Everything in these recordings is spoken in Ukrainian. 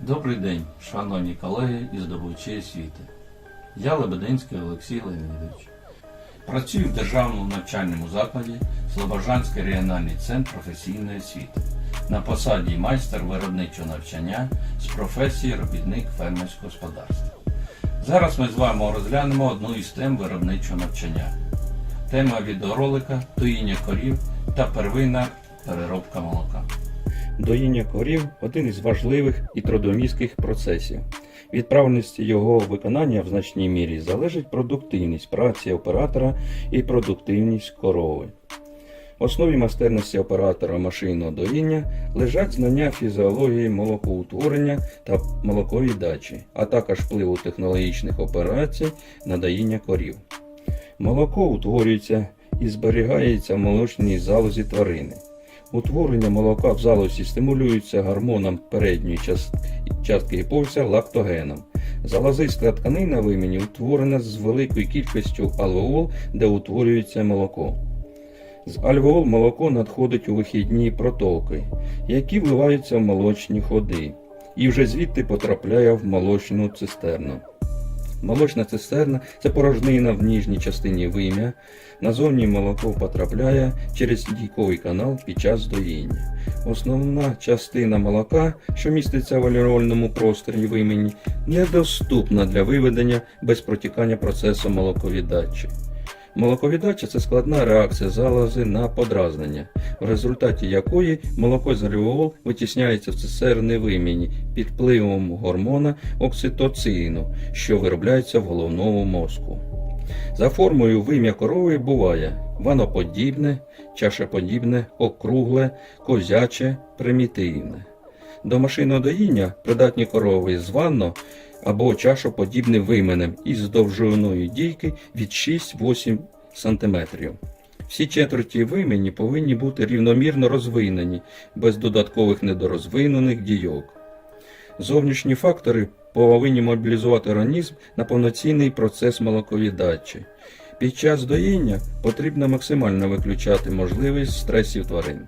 Добрий день, шановні колеги і здобувачі освіти. Я Лебединський Олексій Леонідович. Працюю в державному навчальному закладі Слобожанський регіональний центр професійної освіти на посаді майстер виробничого навчання з професії робітник фермерського господарства. Зараз ми з вами розглянемо одну із тем виробничого навчання. Тема відеоролика доїння корів та первинна переробка молока. Доїння корів один із важливих і трудомістких процесів. Від правильності його виконання в значній мірі залежить продуктивність праці оператора і продуктивність корови. В основі майстерності оператора машинного доїння лежать знання фізіології молокоутворення та молоковіддачі, а також впливу технологічних операцій на доїння корів. Молоко утворюється і зберігається в молочній залозі тварини. Утворення молока в залозі стимулюється гормоном передньої частки гіповця лактогеном. Залозиста тканина вимені утворена з великою кількістю альвеол, де утворюється молоко. З альвеол молоко надходить у вихідні протоки, які вливаються в молочні ходи, і вже звідти потрапляє в молочну цистерну. Молочна цистерна це порожнина в ніжній частині вим'я. Назовні молоко потрапляє через дійковий канал під час доїння. Основна частина молока, що міститься в алюрольному просторі вимені, недоступна для виведення без протікання процесу молоковіддачі. Молоковіддача це складна реакція залози на подразнення, в результаті якої молоко з альвеол витісняється в цистерни вимені під впливом гормона окситоцину, що виробляється в головному мозку. За формою вим'я корови буває ваноподібне, чашеподібне, округле, козяче, примітивне. До машинного доїння придатні корови з ванно або чашоподібним вименем із довжиною дійки від 6-8 см. Всі четверті вимені повинні бути рівномірно розвинені, без додаткових недорозвинених дійок. Зовнішні фактори повинні мобілізувати організм на повноцінний процес молоковіддачі. Під час доїння потрібно максимально виключати можливість стресів тварин.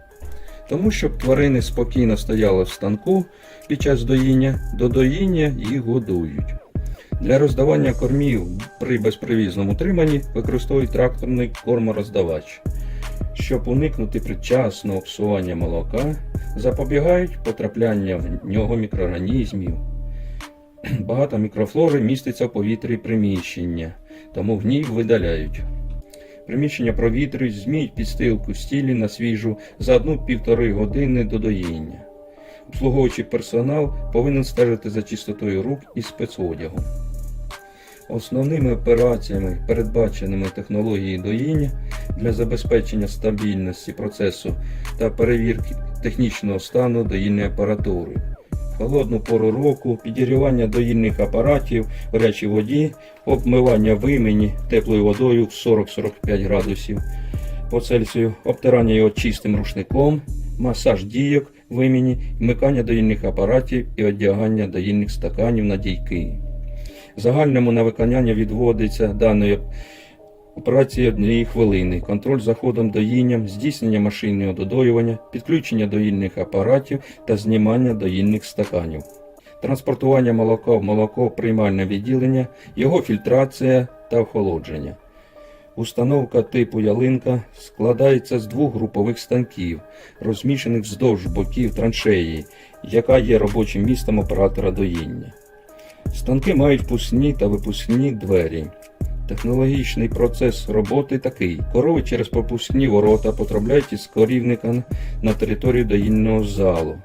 Тому щоб тварини спокійно стояли в станку під час доїння, до доїння їх годують. Для роздавання кормів при безпривізному утриманні використовують тракторний кормороздавач. Щоб уникнути предчасного псування молока, запобігають потрапляння в нього мікроорганізмів. Багато мікрофлори міститься в повітрі приміщення, тому гній видаляють. Приміщення провітрюють, зміють підстилку стілі на свіжу за одну-півтори години до доїння. Обслуговуючий персонал повинен стежити за чистотою рук і спецодягом. Основними операціями, передбаченими технологією доїння для забезпечення стабільності процесу та перевірки технічного стану доїльної апаратури. Холодну пору року підігрівання доїльних апаратів в гарячій воді, обмивання вимені теплою водою 40-45 градусів по Цельсію, обтирання його чистим рушником, масаж дійок вимені, вмикання доїльних апаратів і одягання доїльних стаканів на дійки. Загальному на виконання відводиться даної операції однієї хвилини, контроль за ходом доїнням, здійснення машинного додоювання, підключення доїльних апаратів та знімання доїльних стаканів. Транспортування молока в молоко приймальне відділення, його фільтрація та охолодження. Установка типу ялинка складається з двох групових станків, розміщених вздовж боків траншеї, яка є робочим містом оператора доїння. Станки мають впускні та випускні двері. Технологічний процес роботи такий: корови через пропускні ворота потрапляють із корівника на територію доїльного залу.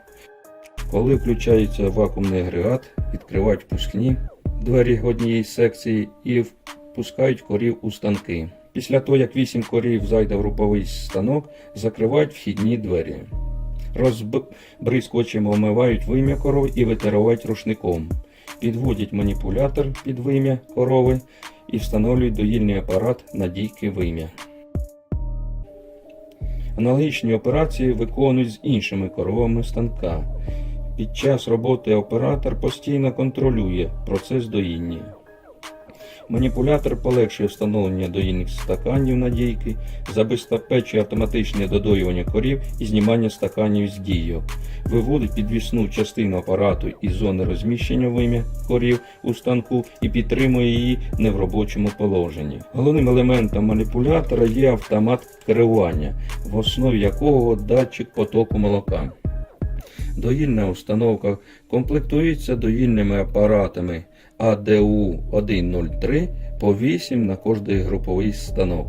Коли включається вакуумний агрегат, відкривають впускні двері однієї секції і впускають корів у станки. Після того, як 8 корів зайде в груповий станок, закривають вхідні двері. Розбризкочем омивають вим'я корови і витирають рушником. Підводять маніпулятор під вим'я корови і встановлюють доїльний апарат на дійки вим'я. Аналогічні операції виконують з іншими коровами станка. Під час роботи оператор постійно контролює процес доїння. Маніпулятор полегшує встановлення доїльних стаканів на дійки, забезпечує автоматичне додоювання корів і знімання стаканів з дійок. виводить підвісну частину апарату із зони розміщення вим'я корів у станку і підтримує її не в робочому положенні. Головним елементом маніпулятора є автомат керування, в основі якого датчик потоку молока. Доїльна установка комплектується доїльними апаратами ADU-103 по 8 на кожний груповий станок.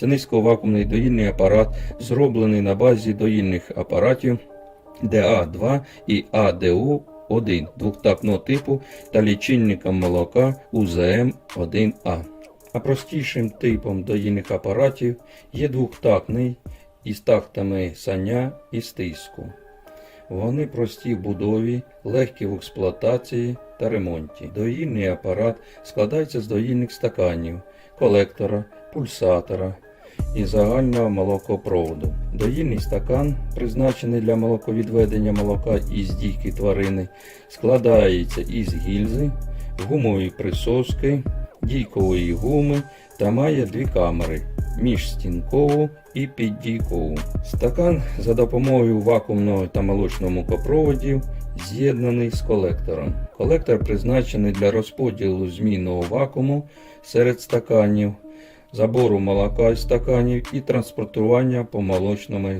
Це низьковакуумний доїльний апарат, зроблений на базі доїльних апаратів DA2 і ADU1 двохтактного типу та лічильником молока УЗМ-1А. А простішим типом доїльних апаратів є двохтактний із тактами сання і стиску. Вони прості в будові, легкі в експлуатації та ремонті. Доїльний апарат складається з доїльних стаканів, колектора, пульсатора і загального молокопроводу. Доїльний стакан, призначений для молоковідведення молока із дійки тварини, складається із гільзи, гумової присоски, дійкової гуми та має дві камери міжстінкову і піддійкову. Стакан за допомогою вакуумного та молочного мукопроводів з'єднаний з колектором. Колектор призначений для розподілу змінного вакууму серед стаканів, забору молока із стаканів і транспортування по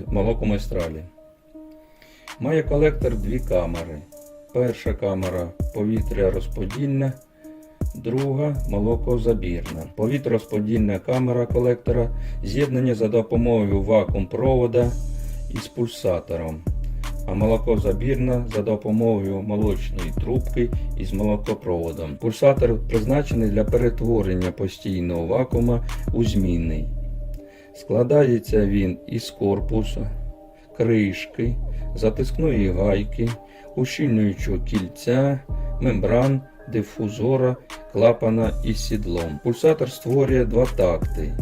молокомайстралі. Має колектор дві камери. Перша камера повітря розподільна, друга молокозабірна. Повітророзподільна камера колектора з'єднання за допомогою вакуум-провода із пульсатором, а молокозабірна за допомогою молочної трубки із молокопроводом. Пульсатор призначений для перетворення постійного вакуума у змінний. Складається він із корпуса, кришки, затискної гайки, ущільнюючого кільця, мембран, дифузора, клапана із сідлом. Пульсатор створює два такти.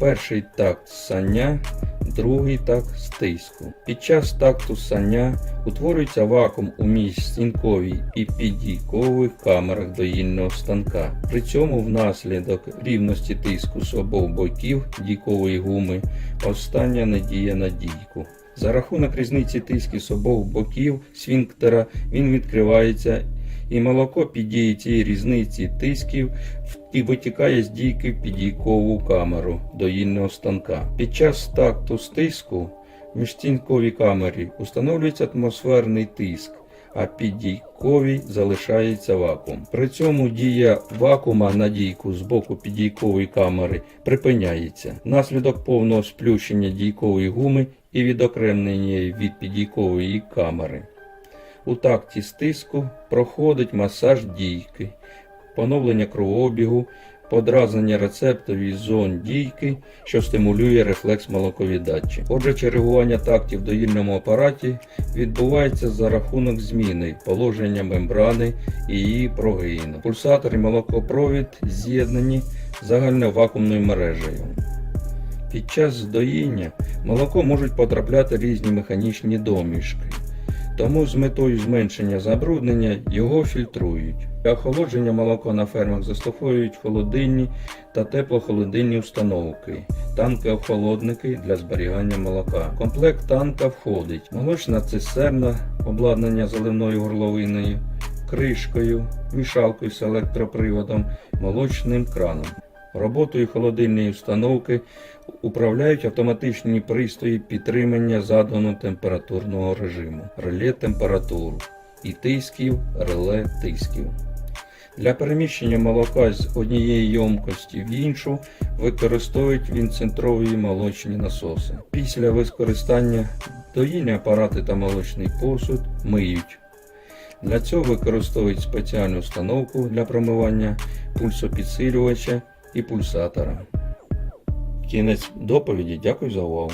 Перший такт сання, другий такт стиску. Під час такту сання утворюється вакуум у міжстінковій і піддійкових камерах доїльного станка. При цьому внаслідок рівності тиску з обох боків дійкової гуми остання не діє на дійку. За рахунок різниці тисків з обох боків сфінктера він відкривається і молоко під дією цієї різниці тисків і витікає з дійки в підійкову камеру доїльного станка. Під час такту стиску в міжстінковій камері установлюється атмосферний тиск, а під дійковій залишається вакуум. При цьому дія вакуума на дійку з боку піддійкової камери припиняється. Внаслідок повного сплющення дійкової гуми і відокремлення від піддійкової камери. У такті стиску проходить масаж дійки, поновлення кровообігу, подразнення рецепторів зон дійки, що стимулює рефлекс молоковіддачі. Отже, чергування тактів в доїльному апараті відбувається за рахунок зміни положення мембрани і її прогину. Пульсатор і молокопровід з'єднані загальновакуумною мережею. Під час доїння молоко можуть потрапляти різні механічні домішки. Тому з метою зменшення забруднення його фільтрують. Для охолодження молоко на фермах застосовують холодильні та теплохолодильні установки, танки-охолодники для зберігання молока. Комплект танка входить молочна цистерна, обладнання заливною горловиною, кришкою, мішалкою з електроприводом, молочним краном. Роботою холодильної установки управляють автоматичні пристрої підтримання заданого температурного режиму, реле температуру і тисків, реле тисків. Для переміщення молока з однієї ємкості в іншу використовують вінцентрові молочні насоси. Після використання доїльні апарати та молочний посуд миють. Для цього використовують спеціальну установку для промивання пульсопідсилювача і пульсатора. Кінець доповіді. Дякую за увагу.